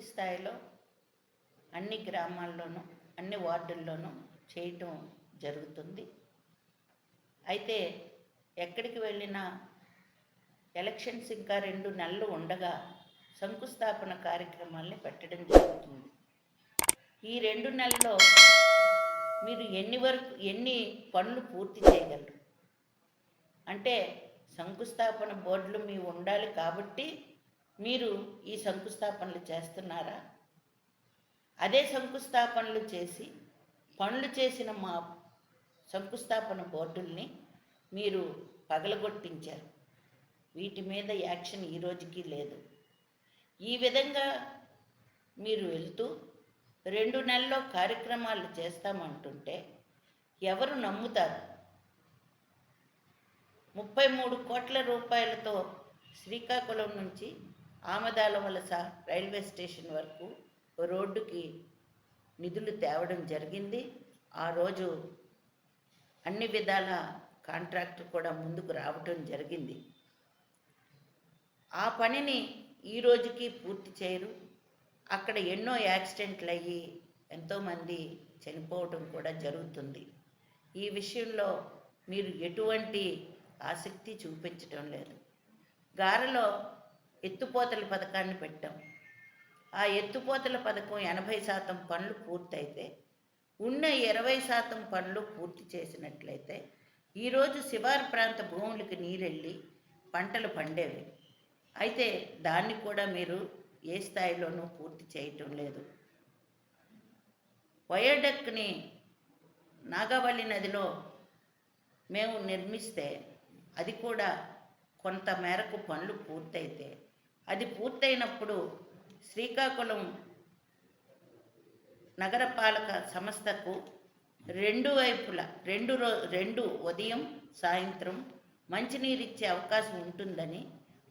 పూర్తి స్థాయిలో అన్ని గ్రామాల్లోనూ అన్ని వార్డుల్లోనూ చేయటం జరుగుతుంది. అయితే ఎక్కడికి వెళ్ళినా ఎలక్షన్స్ ఇంకా రెండు నెలలు ఉండగా శంకుస్థాపన కార్యక్రమాల్ని పెట్టడం జరుగుతుంది. ఈ రెండు నెలల్లో మీరు ఎన్ని వరకు ఎన్ని పనులు పూర్తి చేయగలరు? అంటే శంకుస్థాపన బోర్డులు మీ ఉండాలి కాబట్టి మీరు ఈ శంకుస్థాపనలు చేస్తున్నారా? అదే శంకుస్థాపనలు చేసి పనులు చేసిన మా శంకుస్థాపన బోర్డుల్ని మీరు పగలగొట్టించారు. వీటి మీద యాక్షన్ ఈ రోజుకి లేదు. ఈ విధంగా మీరు వెళ్తూ రెండు నెలల్లో కార్యక్రమాలు చేస్తామంటుంటే ఎవరు నమ్ముతారు? ముప్పై మూడు కోట్ల రూపాయలతో శ్రీకాకుళం నుంచి ఆమదాల వలస రైల్వే స్టేషన్ వరకు రోడ్డుకి నిధులు తేవడం జరిగింది. ఆ రోజు అన్ని విధాల కాంట్రాక్టర్ కూడా ముందుకు రావటం జరిగింది. ఆ పనిని ఈ రోజుకి పూర్తి చేయరు. అక్కడ ఎన్నో యాక్సిడెంట్లు అయ్యి ఎంతోమంది చనిపోవటం కూడా జరుగుతుంది. ఈ విషయంలో మీరు ఎటువంటి ఆసక్తి చూపించడం లేదు. గారెలో ఎత్తుపోతల పథకాన్ని పెట్టాం. ఆ ఎత్తుపోతల పథకం ఎనభై శాతం పనులు పూర్తయితే ఉన్న ఇరవై శాతం పనులు పూర్తి చేసినట్లయితే ఈరోజు శివారు ప్రాంత భూములకి నీరెళ్ళి పంటలు పండేవి. అయితే దాన్ని కూడా మీరు ఏ స్థాయిలోనూ పూర్తి చేయటం లేదు. వయోడక్ని నాగావళి నదిలో మేము నిర్మిస్తే అది కూడా కొంత మేరకు పనులు పూర్తయితే అది పూర్తయినప్పుడు శ్రీకాకుళం నగరపాలక సంస్థకు రెండు వైపులా రెండు రో రెండు ఉదయం సాయంత్రం మంచినీరు ఇచ్చే అవకాశం ఉంటుందని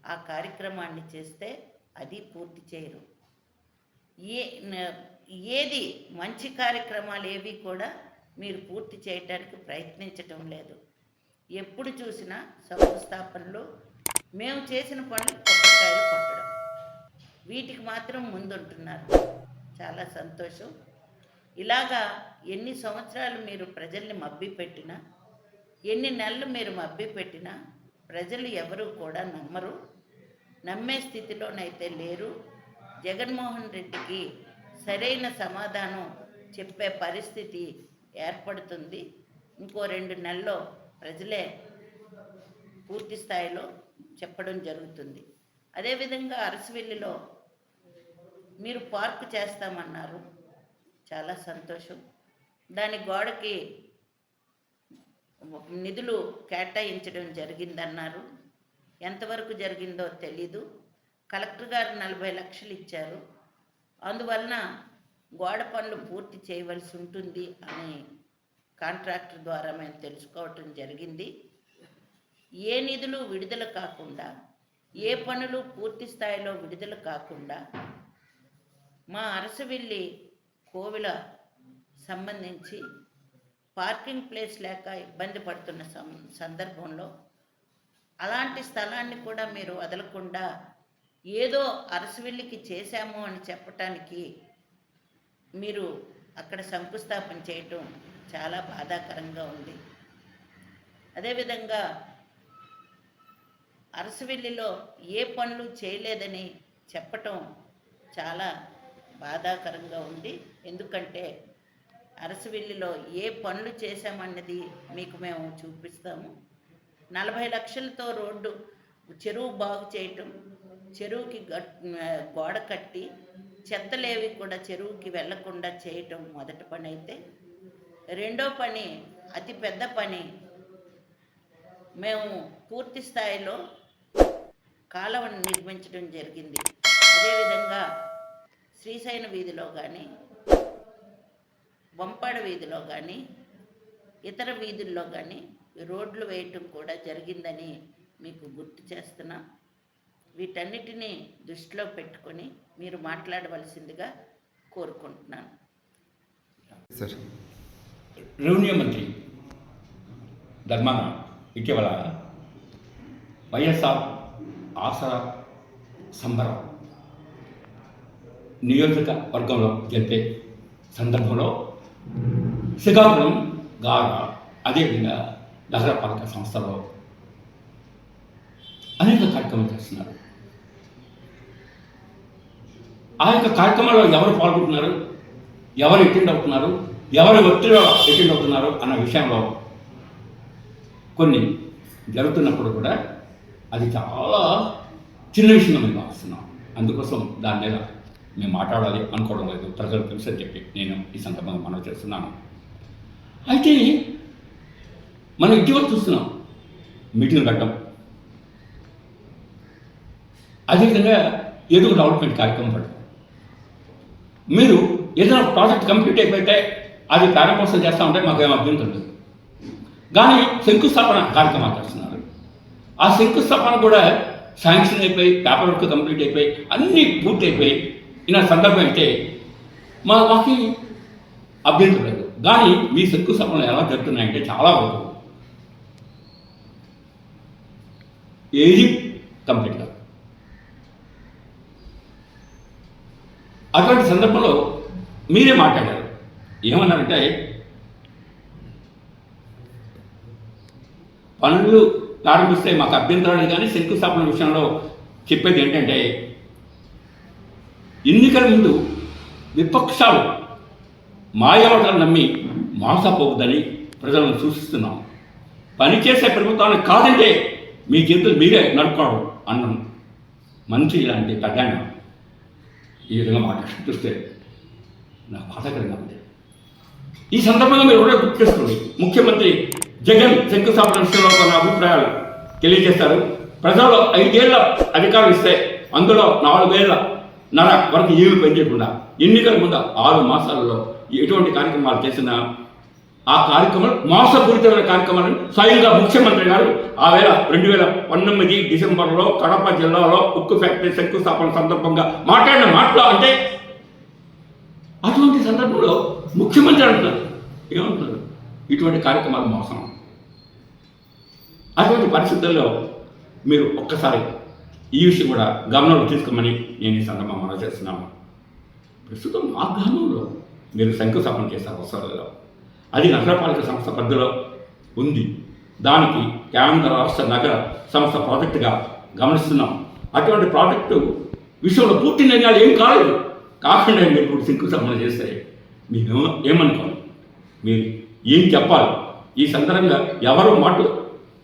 ఆ కార్యక్రమాన్ని చేస్తే అది పూర్తి చేయరు. ఏ ఏది మంచి కార్యక్రమాలు ఏవి కూడా మీరు పూర్తి చేయటానికి ప్రయత్నించటం లేదు. ఎప్పుడు చూసినా సంస్థాపనలు మేము చేసిన పనులు కొబ్బరికాయలు కొట్టడం. వీటికి మాత్రం ముందుంటున్నారు. చాలా సంతోషం. ఇలాగా ఎన్ని సంవత్సరాలు మీరు ప్రజల్ని మబ్బి పెట్టినా ఎన్ని నెలలు మీరు మబ్బి పెట్టినా ప్రజలు ఎవరు కూడా నమ్మరు. నమ్మే స్థితిలోనైతే లేరు. జగన్మోహన్ రెడ్డికి సరైన సమాధానం చెప్పే పరిస్థితి ఏర్పడుతుంది. ఇంకో రెండు నెలల్లో ప్రజలే పూర్తి స్థాయిలో చెప్పడం జరుగుతుంది. అదేవిధంగా అరసవెల్లిలో మీరు పార్కు చేస్తామన్నారు. చాలా సంతోషం. దాని గోడకి నిధులు కేటాయించడం జరిగిందన్నారు. ఎంతవరకు జరిగిందో తెలీదు. కలెక్టర్ గారు నలభై లక్షలు ఇచ్చారు. అందువలన గోడ పనులు పూర్తి చేయవలసి ఉంటుంది అని కాంట్రాక్టర్ ద్వారా మేము తెలుసుకోవటం జరిగింది. ఏ నిధులు విడుదల కాకుండా ఏ పనులు పూర్తి స్థాయిలో విడుదల కాకుండా మా అరసవిల్లి కోవిల సంబంధించి పార్కింగ్ ప్లేస్ లేక ఇబ్బంది పడుతున్న సం సందర్భంలో అలాంటి స్థలాన్ని కూడా మీరు వదలకుండా ఏదో అరసవిల్లికి చేశాము అని చెప్పటానికి మీరు అక్కడ శంకుస్థాపన చేయటం చాలా బాధాకరంగా ఉంది. అదేవిధంగా అరసవెల్లిలో ఏ పనులు చేయలేదని చెప్పటం చాలా బాధాకరంగా ఉంది. ఎందుకంటే అరసవెల్లిలో ఏ పనులు చేశామన్నది మీకు మేము చూపిస్తాము. నలభై లక్షలతో రోడ్డు చెరువు బాగు చేయటం చెరువుకి గోడ కట్టి చెత్తలేవి కూడా చెరువుకి వెళ్ళకుండా చేయటం మొదటి పని అయితే రెండో పని అతి పెద్ద పని మేము పూర్తి స్థాయిలో కాలువను నిర్మించడం జరిగింది. అదేవిధంగా శ్రీశైన వీధిలో కానీ వంపాడ వీధిలో కానీ ఇతర వీధుల్లో కానీ రోడ్లు వేయటం కూడా జరిగిందని మీకు గుర్తు చేస్తున్నాం. వీటన్నిటినీ దృష్టిలో పెట్టుకొని మీరు మాట్లాడవలసిందిగా కోరుకుంటున్నాను. సార్. రెవెన్యూ మంత్రి ధర్మాన ఇటీవల వైఎస్ఆర్ ఆసరా సంబరం. నియోజకవర్గంలో జరిపే సందర్భంలో శ్రీకాకుళం గార అదేవిధంగా నగరపాలక సంస్థలో అనేక కార్యక్రమాలు చేస్తున్నారు. ఆ యొక్క కార్యక్రమాల్లో ఎవరు పాల్గొంటున్నారు? ఎవరు అటెండ్ అవుతున్నారు? ఎవరు ఒత్తిడిలో అటెండ్ అవుతున్నారు? అన్న విషయంలో కొన్ని జరుగుతున్నప్పుడు కూడా అది చాలా చిన్న విషయంగా మేము భావిస్తున్నాం అందుకోసం దాని మీద మేము మాట్లాడాలి అనుకోవడం లేదు. ప్రజలు అని చెప్పి నేను ఈ సందర్భంగా మనం చేస్తున్నాను. అయితే మనం ఇటీవల చూస్తున్నాం మీటింగ్ పెట్టడం. అదేవిధంగా ఏదో డెవలప్మెంట్ కార్యక్రమం పెట్టడం. మీరు ఏదైనా ప్రాజెక్ట్ కంప్లీట్ అయిపోతే అది ప్రారంభోత్సవం చేస్తూ ఉంటే మాకు ఏం అభ్యంతరం లేదు. కానీ శంకుస్థాపన కార్యక్రమాలు చేస్తున్నారు. ఆ శంకుస్థాపన కూడా శాంక్షన్ అయిపోయి పేపర్ వర్క్ కంప్లీట్ అయిపోయి అన్నీ పూర్తి అయిపోయి ఇలా సందర్భం అయితే మా మాకు అభ్యంతరం లేదు. కానీ మీ శంకుస్థాపనలు ఎలా జరుగుతున్నాయంటే చాలా వరకు ఏది కంప్లీట్ కాదు. అటువంటి సందర్భంలో మీరే మాట్లాడారు. ఏమన్నారంటే పనులు ప్రారంభిస్తే మాకు అభ్యంతరాలు కానీ శంకుస్థాపన విషయంలో చెప్పేది ఏంటంటే ఎన్నికల ముందు విపక్షాలు మాయవటలు నమ్మి మోసపోవద్దని ప్రజలను సూచిస్తున్నాం. పనిచేసే ప్రభుత్వాన్ని కాదంటే మీ చేతులు మీరే నడుపుకోవడం అన్నం. మంచి ఇలాంటి ప్రధాన ఈ విధంగా మాట్లాడి చూస్తే నాకు బాధాకరంగా ఉంది. ఈ సందర్భంగా మీరు కూడా గుర్తు చేసుకోండి. ముఖ్యమంత్రి జగన్ శంకుస్థాపన విషయంలో కొన్ని అభిప్రాయాలు తెలియజేస్తారు. ప్రజలు ఐదేళ్ళ అధికారం ఇస్తే అందులో నాలుగేళ్ళ నర వరకు ఏమి పనిచేయకుండా ఎన్నికల ముందు ఆరు మాసాలలో ఎటువంటి కార్యక్రమాలు చేసినా ఆ కార్యక్రమాలు మోసపూరితమైన కార్యక్రమాలను స్వయంగా ముఖ్యమంత్రి గారు ఆ వేళ రెండు వేల పంతొమ్మిది డిసెంబర్లో కడప జిల్లాలో ఉక్కు ఫ్యాక్టరీ శంకుస్థాపన సందర్భంగా మాట్లాడిన మాటలు అంటే అటువంటి సందర్భంలో ముఖ్యమంత్రి అంటున్నారు. ఏమంటున్నారు? ఇటువంటి కార్యక్రమాలు మోసం అటువంటి పరిస్థితుల్లో మీరు ఒక్కసారి ఈ విషయం కూడా గమనంలో తీసుకోమని నేను ఈ సందర్భం మనం చేస్తున్నాను. ప్రస్తుతం ఆగ్రహంలో మీరు శంకుస్థాపన చేసే అవసరాలలో అది నగరపాలక సంస్థ పరిధిలో ఉంది. దానికి కేంద్ర రాష్ట్ర నగర సంస్థ ప్రాజెక్టుగా గమనిస్తున్నాం. అటువంటి ప్రాజెక్టు విషయంలో పూర్తి నిర్ణయాలు ఏం కాలేదు. కాకుండా మీరు ఇప్పుడు శంకుస్థాపన చేస్తే మీరు ఏమనుకోవాలి మీరు ఏం చెప్పాలి? ఈ సందర్భంగా ఎవరు మాటలు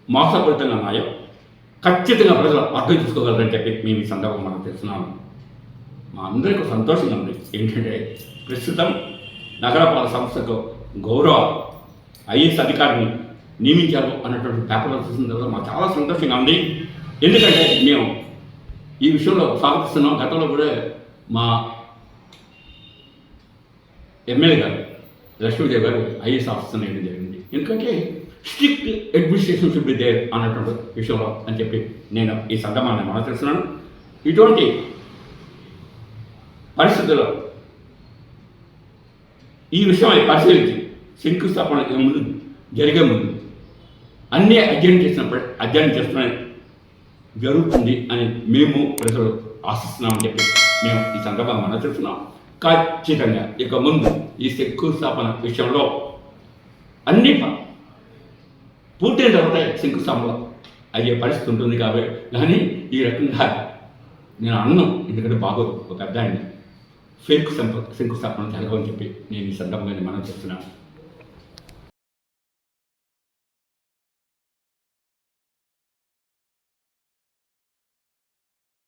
మోసపడుతున్న ఉన్నాయో ఖచ్చితంగా ప్రజలు అర్థం చేసుకోగలరని చెప్పి మేము ఈ సందర్భం మనం తెలుస్తున్నాము మా అందరికీ సంతోషంగా ఉంది. ఏంటంటే ప్రస్తుతం నగరపాలక సంస్థకు గౌరవ ఐఏఎస్ అధికారిని నియమించారు అన్నటువంటి పేపర్లు చూసిన తర్వాత మాకు చాలా సంతోషంగా ఉంది. ఎందుకంటే మేము ఈ విషయంలో స్వాగతిస్తున్నాం. గతంలో కూడా మా ఎమ్మెల్యే గారు లక్ష్మీదేవి గారు ఐఎస్ ఆఫీసర్ వేయడం జరిగింది. ఎందుకంటే strict administration should be there అన్నటువంటి విషయంలో అని చెప్పి నేను ఈ సందర్భాన్ని మనం తెలుస్తున్నాను ఇటువంటి పరిస్థితుల్లో ఈ విషయమై పరిశీలించి శంకుస్థాపన ముందు జరిగే ముందు అన్నీ అధ్యయనం చేసినప్పుడు అధ్యయనం చేస్తున్న జరుగుతుంది అని మేము ప్రజలు ఆశిస్తున్నామని చెప్పి మేము ఈ సందర్భంగా మనం తెలుస్తున్నాం ఖచ్చితంగా. ఇక ముందు ఈ శంకుస్థాపన విషయంలో అన్ని ప- పూర్తయిన తర్వాత శంకుస్థాపనలో. అయ్యే పరిస్థితి ఉంటుంది కాబట్టి కానీ ఈ రకంగా నేను అన్నం ఎందుకంటే బాగోదు ఒక పెద్ద ఆయన ఫేక్ శంకు శంకుస్థాపన జరగవని చెప్పి నేను ఈ సందర్భంగా మనం చేస్తున్నాను.